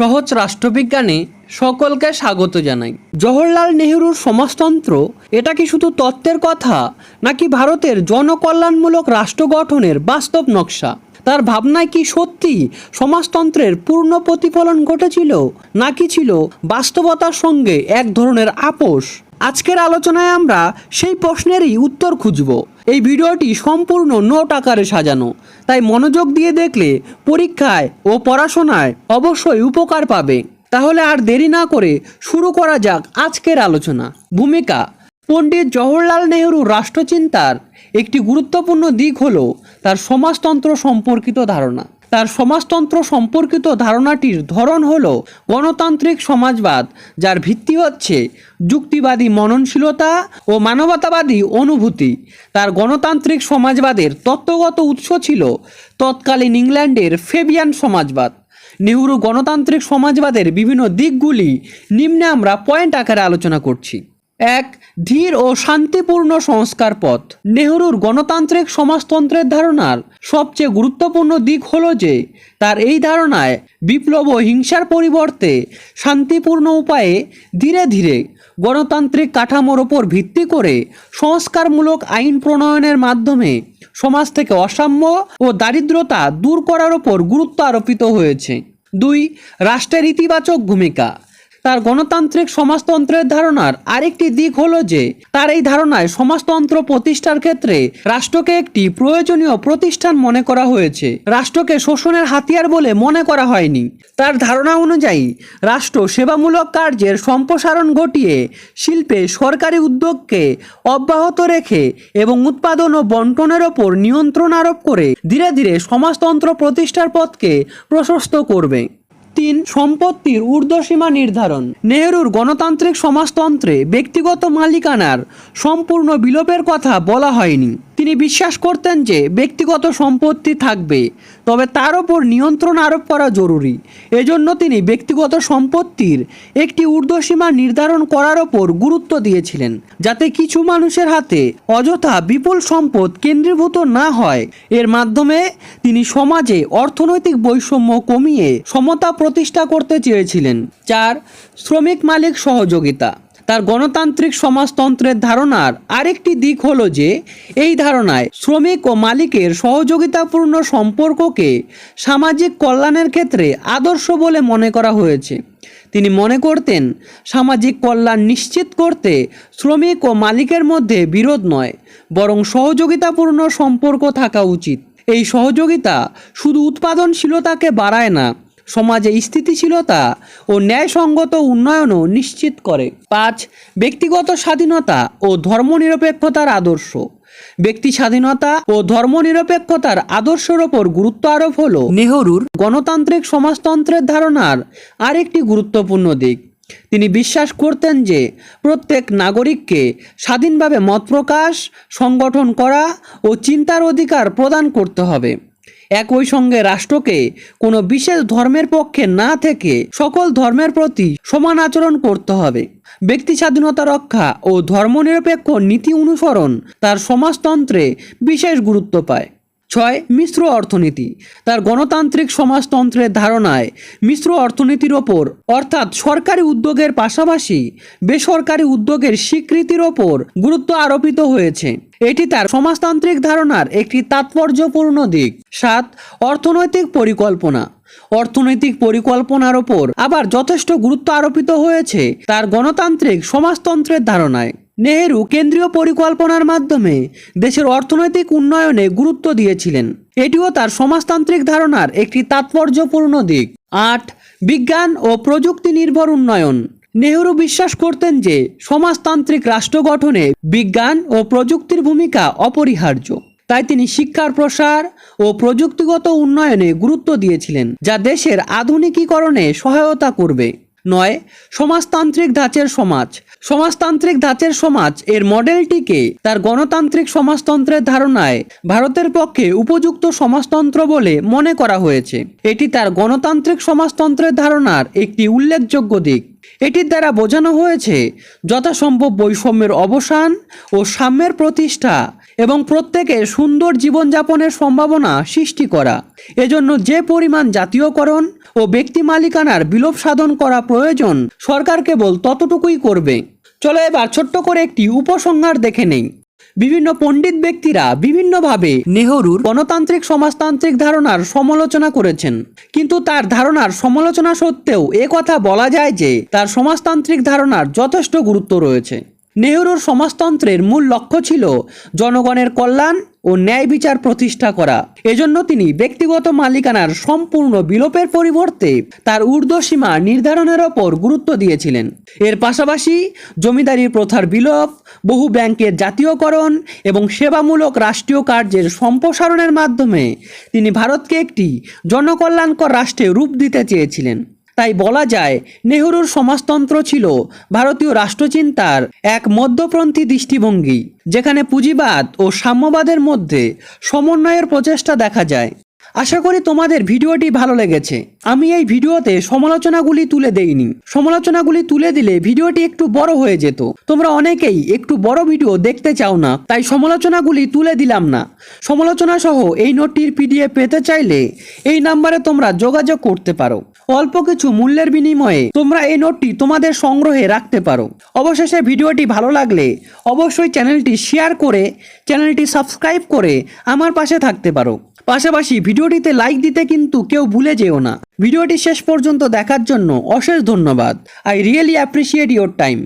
সহজ রাষ্ট্রবিজ্ঞানে সকলকে স্বাগত জানাই। জওহরলাল নেহরুর সমাজতন্ত্র, এটা কি শুধু তত্ত্বের কথা, নাকি ভারতের জনকল্যাণমূলক রাষ্ট্র গঠনের বাস্তব নকশা? তার ভাবনায় কি সত্যি সমাজতন্ত্রের পূর্ণ প্রতিফলন ঘটেছিল, নাকি ছিল বাস্তবতার সঙ্গে এক ধরনের আপোষ? আজকের আলোচনায় আমরা সেই প্রশ্নেরই উত্তর খুঁজব। এই ভিডিওটি সম্পূর্ণ নোট আকারে সাজানো। তাই মনোযোগ দিয়ে দেখলে পরীক্ষায় ও পড়াশোনায় অবশ্যই উপকার পাবে। তাহলে আর দেরি না করে শুরু করা যাক আজকের আলোচনা। ভূমিকা, পণ্ডিত জওহরলাল নেহরু রাষ্ট্রচিন্তার একটি গুরুত্বপূর্ণ দিক হল তার সমাজতন্ত্র সম্পর্কিত ধারণা। তার সমাজতন্ত্র সম্পর্কিত ধারণাটির ধরন হল গণতান্ত্রিক সমাজবাদ, যার ভিত্তি হচ্ছে যুক্তিবাদী মননশীলতা ও মানবতাবাদী অনুভূতি। তার গণতান্ত্রিক সমাজবাদের তত্ত্বগত উৎস ছিল তৎকালীন ইংল্যান্ডের ফেবিয়ান সমাজবাদ। নেহরু গণতান্ত্রিক সমাজবাদের বিভিন্ন দিকগুলি নিম্নে আমরা পয়েন্ট আকারে আলোচনা করছি। এক, ধীর ও শান্তিপূর্ণ সংস্কার পথ। নেহরুর গণতান্ত্রিক সমাজতন্ত্রের ধারণার সবচেয়ে গুরুত্বপূর্ণ দিক হল যে, তার এই ধারণায় বিপ্লব ও হিংসার পরিবর্তে শান্তিপূর্ণ উপায়ে ধীরে ধীরে গণতান্ত্রিক কাঠামোর ওপর ভিত্তি করে সংস্কারমূলক আইন প্রণয়নের মাধ্যমে সমাজ থেকে অসাম্য ও দারিদ্রতা দূর করার ওপর গুরুত্ব আরোপিত হয়েছে। দুই, রাষ্ট্রের ইতিবাচক ভূমিকা। তার গণতান্ত্রিক সমাজতন্ত্রের ধারণার আরেকটি দিক হল যে, তার এই ধারণায় সমাজতন্ত্র প্রতিষ্ঠার ক্ষেত্রে রাষ্ট্রকে একটি প্রয়োজনীয় প্রতিষ্ঠান মনে করা হয়েছে। রাষ্ট্রকে শোষণের হাতিয়ার বলে মনে করা হয়নি। তার ধারণা অনুযায়ী, রাষ্ট্র সেবামূলক কার্যের সম্প্রসারণ ঘটিয়ে শিল্পে সরকারি উদ্যোগকে অব্যাহত রেখে এবং উৎপাদন ও বন্টনের ওপর নিয়ন্ত্রণ আরোপ করে ধীরে ধীরে সমাজতন্ত্র প্রতিষ্ঠার পথকে প্রশস্ত করবে। তিন সম্পত্তির ঊর্ধ্বসীমা নির্ধারণ। নেহরুর গণতান্ত্রিক সমাজতন্ত্রে ব্যক্তিগত মালিকানার সম্পূর্ণ বিলোপের কথা বলা হয়নি। তিনি বিশ্বাস করতেন যে ব্যক্তিগত সম্পত্তি থাকবে, তবে তার ওপর নিয়ন্ত্রণ আরোপ করা জরুরি। এজন্য তিনি ব্যক্তিগত সম্পত্তির একটি ঊর্ধ্বসীমা নির্ধারণ করার ওপর গুরুত্ব দিয়েছিলেন, যাতে কিছু মানুষের হাতে অযথা বিপুল সম্পদ কেন্দ্রীভূত না হয়। এর মাধ্যমে তিনি সমাজে অর্থনৈতিক বৈষম্য কমিয়ে সমতা প্রতিষ্ঠা করতে চেয়েছিলেন। চার, শ্রমিক মালিক সহযোগিতা। তার গণতান্ত্রিক সমাজতন্ত্রের ধারণার আরেকটি দিক হলো যে, এই ধারণায় শ্রমিক ও মালিকের সহযোগিতাপূর্ণ সম্পর্ককে সামাজিক কল্যাণের ক্ষেত্রে আদর্শ বলে মনে করা হয়েছে। তিনি মনে করতেন, সামাজিক কল্যাণ নিশ্চিত করতে শ্রমিক ও মালিকের মধ্যে বিরোধ নয়, বরং সহযোগিতাপূর্ণ সম্পর্ক থাকা উচিত। এই সহযোগিতা শুধু উৎপাদনশীলতাকে বাড়ায় না সমাজে স্থিতিশীলতা ও ন্যায়সঙ্গত উন্নয়নও নিশ্চিত করে। পাঁচ, ব্যক্তিগত স্বাধীনতা ও ধর্মনিরপেক্ষতার আদর্শ। ব্যক্তি স্বাধীনতা ও ধর্মনিরপেক্ষতার আদর্শের ওপর গুরুত্ব আরোপ হল নেহরুর গণতান্ত্রিক সমাজতন্ত্রের ধারণার আরেকটি গুরুত্বপূর্ণ দিক। তিনি বিশ্বাস করতেন যে প্রত্যেক নাগরিককে স্বাধীনভাবে মত প্রকাশ সংগঠন করা ও চিন্তার অধিকার প্রদান করতে হবে। একই সঙ্গে রাষ্ট্রকে কোনো বিশেষ ধর্মের পক্ষে না থেকে সকল ধর্মের প্রতি সমান আচরণ করতে হবে। ব্যক্তি স্বাধীনতা রক্ষা ও ধর্মনিরপেক্ষ নীতি অনুসরণ তার সমাজতন্ত্রে বিশেষ গুরুত্ব পায়। ছয়, মিশ্র অর্থনীতি। তার গণতান্ত্রিক সমাজতন্ত্রের ধারণায় মিশ্র অর্থনীতির ওপর, অর্থাৎ সরকারি উদ্যোগের পাশাপাশি বেসরকারি উদ্যোগের স্বীকৃতির ওপর গুরুত্ব আরোপিত হয়েছে। এটি তার সমাজতান্ত্রিক ধারণার একটি তাৎপর্যপূর্ণ দিক। সাত, অর্থনৈতিক পরিকল্পনা। অর্থনৈতিক পরিকল্পনার ওপর আবার যথেষ্ট গুরুত্ব আরোপিত হয়েছে তার গণতান্ত্রিক সমাজতন্ত্রের ধারণায়। নেহেরু কেন্দ্রীয় পরিকল্পনার মাধ্যমে দেশের অর্থনৈতিক উন্নয়নে গুরুত্ব দিয়েছিলেন। এটিও তার সমাজতান্ত্রিক ধারণার একটি তাৎপর্যপূর্ণ দিক। আট, বিজ্ঞান ও প্রযুক্তি নির্ভর উন্নয়ন। নেহরু বিশ্বাস করতেন যে সমাজতান্ত্রিক রাষ্ট্র গঠনে বিজ্ঞান ও প্রযুক্তির ভূমিকা অপরিহার্য। তাই তিনি শিক্ষার প্রসার ও প্রযুক্তিগত উন্নয়নে গুরুত্ব দিয়েছিলেন, যা দেশের আধুনিকীকরণে সহায়তা করবে। নয়, সমাজতান্ত্রিক ধাঁচের সমাজ। সমাজতান্ত্রিক ধাঁচের সমাজ এর মডেলটিকে তার গণতান্ত্রিক সমাজতন্ত্রের ধারণায় ভারতের পক্ষে উপযুক্ত সমাজতন্ত্র বলে মনে করা হয়েছে। এটি তার গণতান্ত্রিক সমাজতন্ত্রের ধারণার একটি উল্লেখযোগ্য দিক। এটির দ্বারা বোঝানো হয়েছে যথাসম্ভব বৈষম্যের অবসান ও সাম্যের প্রতিষ্ঠা এবং প্রত্যেকে সুন্দর জীবনযাপনের সম্ভাবনা সৃষ্টি করা। এজন্য যে পরিমাণ জাতীয়করণ ও ব্যক্তি মালিকানার বিলোপ সাধন করা প্রয়োজন, সরকার কেবল ততটুকুই করবে। চলো এবার ছোট্ট করে একটি উপসংহার দেখে নেই। বিভিন্ন পণ্ডিত ব্যক্তিরা বিভিন্নভাবে নেহরুর গণতান্ত্রিক সমাজতান্ত্রিক ধারণার সমালোচনা করেছেন। কিন্তু তার ধারণার সমালোচনা সত্ত্বেও কথা বলা যায় যে, তার সমাজতান্ত্রিক ধারণার যথেষ্ট গুরুত্ব রয়েছে। নেহরুর সমাজতন্ত্রের মূল লক্ষ্য ছিল জনগণের কল্যাণ ও ন্যায় বিচার প্রতিষ্ঠা করা। এজন্য তিনি ব্যক্তিগত মালিকানার সম্পূর্ণ বিলোপের পরিবর্তে তার ঊর্ধ্বসীমা নির্ধারণের ওপর গুরুত্ব দিয়েছিলেন। এর পাশাপাশি জমিদারি প্রথার বিলোপ, বহু ব্যাংকের জাতীয়করণ এবং সেবামূলক রাষ্ট্রীয় কার্যের সম্প্রসারণের মাধ্যমে তিনি ভারতকে একটি জনকল্যাণকর রাষ্ট্রে রূপ দিতে চেয়েছিলেন। তাই বলা যায়, নেহরুর সমাজতন্ত্র ছিল ভারতীয় রাষ্ট্রচিন্তার এক মধ্যপন্থী দৃষ্টিভঙ্গি, যেখানে পুঁজিবাদ ও সাম্যবাদের মধ্যে সমন্বয়ের প্রচেষ্টা দেখা যায়। আশা করি তোমাদের ভিডিওটি ভালো লেগেছে। আমি এই ভিডিওতে সমালোচনাগুলি তুলে দেইনি। সমালোচনাগুলি তুলে দিলে ভিডিওটি একটু বড় হয়ে যেত। তোমরা অনেকেই একটু বড় ভিডিও দেখতে চাও না, তাই সমালোচনাগুলি তুলে দিলাম না। সমালোচনা সহ এই নোটটির পিডিএফ পেতে চাইলে এই নাম্বারে তোমরা যোগাযোগ করতে পারো। অল্প কিছু মূল্যের বিনিময়ে তোমরা এই নোটটি তোমাদের সংগ্রহে রাখতে পারো। অবশেষে ভিডিওটি ভালো লাগলে অবশ্যই চ্যানেলটি শেয়ার করে চ্যানেলটি সাবস্ক্রাইব করে আমার পাশে থাকতে পারো। পাশাপাশি ভিডিওটিতে লাইক দিতে কিন্তু কেউ ভুলে যেও না। ভিডিওটি শেষ পর্যন্ত দেখার জন্য অশেষ ধন্যবাদ। I really appreciate your time.